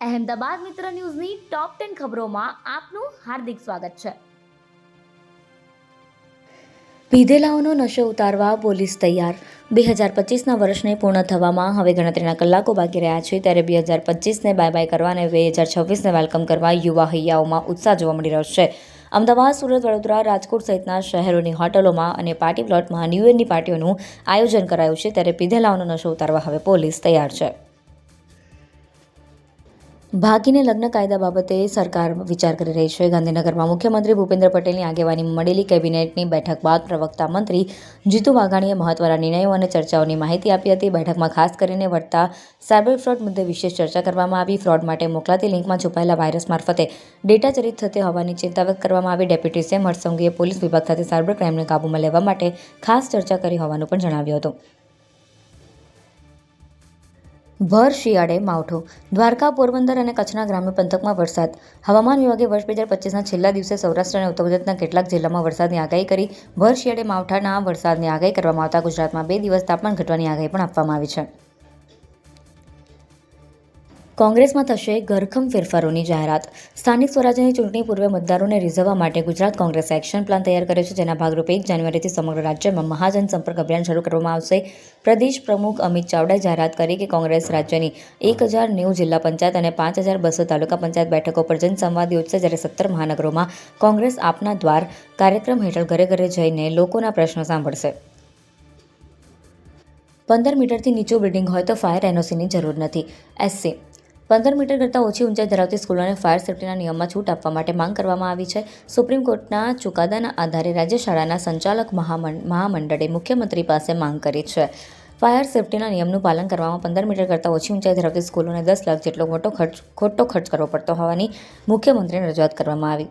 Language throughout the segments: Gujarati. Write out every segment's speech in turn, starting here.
અહેમદાબાદ મિત્ર ન્યૂઝની ટોપ ટેન ખબરોમાં આપનું હાર્દિક સ્વાગત છે. પીધેલાઓનો નશો ઉતારવા પોલીસ તૈયાર. બે હજાર પચીસના વર્ષને પૂર્ણ થવામાં હવે ગણતરીના કલાકો બાકી રહ્યા છે ત્યારે બે હજાર પચીસને બાય બાય કરવા અને બે હજાર છવ્વીસને વેલકમ કરવા યુવા હૈયાઓમાં ઉત્સાહ જોવા મળી રહ્યો છે. અમદાવાદ, સુરત, વડોદરા, રાજકોટ સહિતના શહેરોની હોટલોમાં અને પાર્ટી પ્લોટમાં ન્યૂ યરની પાર્ટીઓનું આયોજન કરાયું છે ત્યારે પીધેલાઓનો નશો ઉતારવા હવે પોલીસ તૈયાર છે. ભાગીને લગ્ન કાયદા બાબતે સરકાર વિચાર કરી રહી છે. ગાંધીનગરમાં મુખ્યમંત્રી ભૂપેન્દ્ર પટેલની આગેવાની મળેલી કેબિનેટની બેઠક બાદ પ્રવક્તા મંત્રી જીતુ વાઘાણીએ મહત્વના નિર્ણયો અને ચર્ચાઓની માહિતી આપી હતી. બેઠકમાં ખાસ કરીને વળતા સાયબર ફ્રોડ મુદ્દે વિશેષ ચર્ચા કરવામાં આવી. ફ્રોડ માટે મોકલાતી લિંકમાં છુપાયેલા વાયરસ મારફતે ડેટા ચરિત થતી હોવાની ચિંતા વ્યક્ત કરવામાં આવી. ડેપ્યુટી સીએમ હર્ષસંઘવીએ પોલીસ વિભાગ સાથે સાયબર ક્રાઇમને કાબૂમાં લેવા માટે ખાસ ચર્ચા કરી હોવાનું પણ જણાવ્યું હતું. ભર શિયાળે માવઠો. દ્વારકા, પોરબંદર અને કચ્છના ગ્રામ્ય પંથકમાં વરસાદ. હવામાન વિભાગે વર્ષ બે હજાર પચીસના છેલ્લા દિવસે સૌરાષ્ટ્ર અને ઉત્તર ગુજરાતના કેટલાક જિલ્લામાં વરસાદની આગાહી કરી. ભર શિયાળે માવઠાના વરસાદની આગાહી કરવામાં આવતા ગુજરાતમાં બે દિવસ તાપમાન ઘટવાની આગાહી પણ આપવામાં આવી છે. કોંગ્રેસમાં થશે ઘરખમ ફેરફારોની જાહેરાત. સ્થાનિક સ્વરાજ્યની ચૂંટણી પૂર્વે મતદારોને રીઝવવા માટે ગુજરાત કોંગ્રેસ એક્શન પ્લાન તૈયાર કર્યો છે, જેના ભાગરૂપે એક જાન્યુઆરીથી સમગ્ર રાજ્યમાં મહાજન સંપર્ક અભિયાન શરૂ કરવામાં આવશે. પ્રદેશ પ્રમુખ અમિત ચાવડાએ જાહેરાત કરી કે કોંગ્રેસ રાજ્યની એક હજાર નેવું જિલ્લા પંચાયત અને પાંચ હજાર બસો તાલુકા પંચાયત બેઠકો પર જનસંવાદ યોજશે, જ્યારે સત્તર મહાનગરોમાં કોંગ્રેસ આપના દ્વાર કાર્યક્રમ હેઠળ ઘરે ઘરે જઈને લોકોના પ્રશ્નો સાંભળશે. પંદર મીટરથી નીચું બિલ્ડિંગ હોય તો ફાયર એનઓસીની જરૂર નથી. એસસી પંદર મીટર કરતાં ઓછી ઊંચાઈ ધરાવતી સ્કૂલોને ફાયર સેફટીના નિયમમાં છૂટ આપવા માટે માંગ કરવામાં આવી છે. સુપ્રીમ કોર્ટના ચુકાદાના આધારે રાજ્ય શાળાના સંચાલક મહામં- મહામંડળે મુખ્યમંત્રી પાસે માંગ કરી છે. ફાયર સેફ્ટીના નિયમનું પાલન કરવામાં પંદર મીટર કરતાં ઓછી ઊંચાઈ ધરાવતી સ્કૂલોને દસ લાખ જેટલો મોટો ખર્ચ, ખોટો ખર્ચ કરવો પડતો હોવાની મુખ્યમંત્રીને રજૂઆત કરવામાં આવી.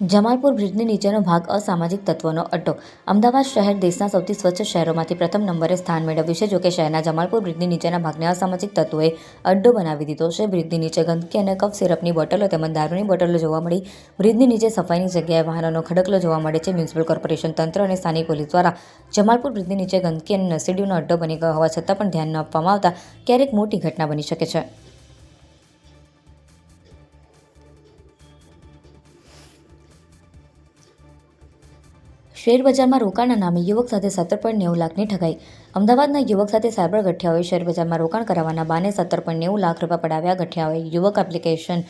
જમાલપુર બ્રિજની નીચેનો ભાગ અસામાજિક તત્વોનો અડ્ડો. અમદાવાદ શહેર દેશના સૌથી સ્વચ્છ શહેરોમાંથી પ્રથમ નંબરે સ્થાન મેળવ્યું છે જોકે શહેરના જમાલપુર બ્રિજની નીચેના ભાગને અસામાજિક તત્વોએ અડ્ડો બનાવી દીધો છે. બ્રિજની નીચે ગંદકી અને કફ સિરપની બોટલો તેમજ દારૂની બોટલો જોવા મળી. બ્રિજની નીચે સફાઈની જગ્યાએ વાહનોનો ખડકલો જોવા મળે છે. મ્યુનિસિપલ કોર્પોરેશન તંત્ર અને સ્થાનિક પોલીસ દ્વારા જમાલપુર બ્રિજની નીચે ગંદકી અને નસીડીઓનો અડ્ડો બની ગયો હોવા છતાં પણ ધ્યાન ન આપવામાં આવતા ક્યારેક મોટી ઘટના બની શકે છે. શેર બજારમાં રોકાણના નામે યુવક સાથે સત્તર પોઈન્ટ નેવું લાખની ઠગાઈ. અમદાવાદના યુવક સાથે સાયબર ગઠિયાઓએ શેરબજારમાં રોકાણ કરાવવાના બાને સત્તર પોઈન્ટ નેવું લાખ રૂપિયા પડાવ્યા. ગઠિયાઓએ યુવક એપ્લિકેશન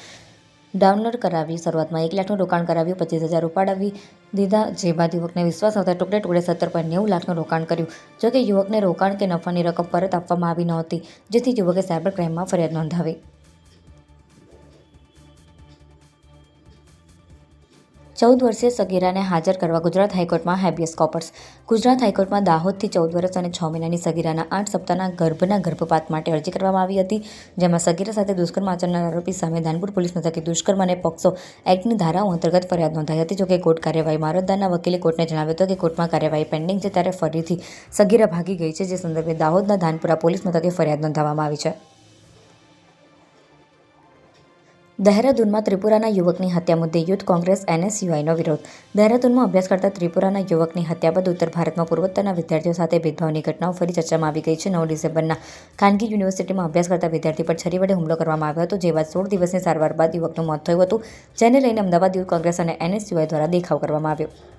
ડાઉનલોડ કરાવી શરૂઆતમાં એક લાખનું રોકાણ કરાવ્યું, પચીસ હજાર ઉપાડાવી દીધા, જે બાદ યુવકને વિશ્વાસ આવતા ટુકડે ટુકડે સત્તર પોઈન્ટ નેવું લાખનું રોકાણ કર્યું. જોકે યુવકને રોકાણ કે નફાની રકમ પરત આપવામાં આવી નહોતી, જેથી યુવકે સાયબર ક્રાઇમમાં ફરિયાદ નોંધાવી. ચૌદ વર્ષીય સગીરાને હાજર કરવા ગુજરાત હાઈકોર્ટમાં હેબિયસ કોપર્સ. ગુજરાત હાઈકોર્ટમાં દાહોદથી ચૌદ વર્ષ અને છ મહિનાની સગીરાના આઠ સપ્તાહના ગર્ભના ગર્ભપાત માટે અરજી કરવામાં આવી હતી, જેમાં સગીરા સાથે દુષ્કર્મ આચરનાર આરોપી સામે ધાનપુર પોલીસ મથકે દુષ્કર્મ અને પોક્સો એક્ટની ધારાઓ અંતર્ગત ફરિયાદ નોંધાઈ હતી જોકે કોર્ટ કાર્યવાહીમાં અરજદારના વકીલે કોર્ટને જણાવ્યું હતું કે કોર્ટમાં કાર્યવાહી પેન્ડિંગ છે, ત્યારે ફરીથી સગીરા ભાગી ગઈ છે, જે સંદર્ભે દાહોદના ધાનપુરા પોલીસ મથકે ફરિયાદ નોંધાવવામાં આવી છે. દહેરાદૂનમાં ત્રિપુરાના યુવકની હત્યા મુદ્દે યુથ કોંગ્રેસ એનએસયુઆઈનો વિરોધ. દહેરાદૂનમાં અભ્યાસ કરતા ત્રિપુરાના યુવકની હત્યા બાદ ઉત્તર ભારતમાં પૂર્વોત્તરના વિદ્યાર્થીઓ સાથે ભેદભાવની ઘટનાઓ ફરી ચર્ચામાં આવી ગઈ છે. નવ ડિસેમ્બરના ખાનગી યુનિવર્સિટીમાં અભ્યાસ કરતા વિદ્યાર્થી પર છરી વડે હુમલો કરવામાં આવ્યો હતો, જે બાદ સોળ દિવસની સારવાર બાદ યુવકનું મોત થયું હતું, જેને લઈને અમદાવાદ યુથ કોંગ્રેસ અને એનએસયુઆઈ દ્વારા દેખાવ કરવામાં આવ્યો.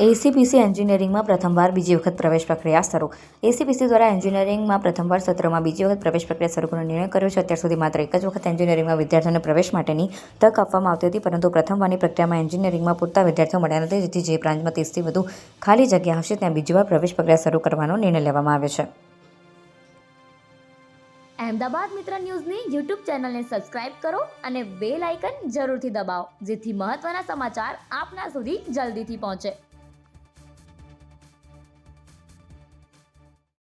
એસીપીસી એન્જિનિયરિંગમાં પ્રથમવાર બીજી વખત પ્રવેશ પ્રક્રિયા શરૂ. એસીપીસી દ્વારા એન્જિનિયરિંગમાં પ્રથમવાર સત્રમાં બીજી વખત પ્રવેશ પ્રક્રિયા શરૂ કરવાનો નિર્ણય કર્યો છે. અત્યાર સુધી માત્ર એક જ વખત એન્જિનિયરિંગમાં વિદ્યાર્થીઓને પ્રવેશ માટેની તક આપવામાં આવતી હતી, પરંતુ પ્રથમવારની પ્રક્રિયામાં એન્જિનિયરિંગમાં પૂરતા વિદ્યાર્થીઓ મળ્યા નથી, જેથી જે બ્રાન્ચમાં ત્રીસથી વધુ ખાલી જગ્યા હશે, ત્યાં બીજી વાર પ્રવેશ પ્રક્રિયા શરૂ કરવાનો નિર્ણય લેવામાં આવ્યો છે. અહેમદાબાદ મિત્ર ન્યૂઝની યુટ્યુબ ચેનલને સબસ્ક્રાઇબ કરો અને બેલ આઇકન જરૂરથી દબાવો, જેથી મહત્ત્વના સમાચાર આપના સુધી જલ્દીથી પહોંચે.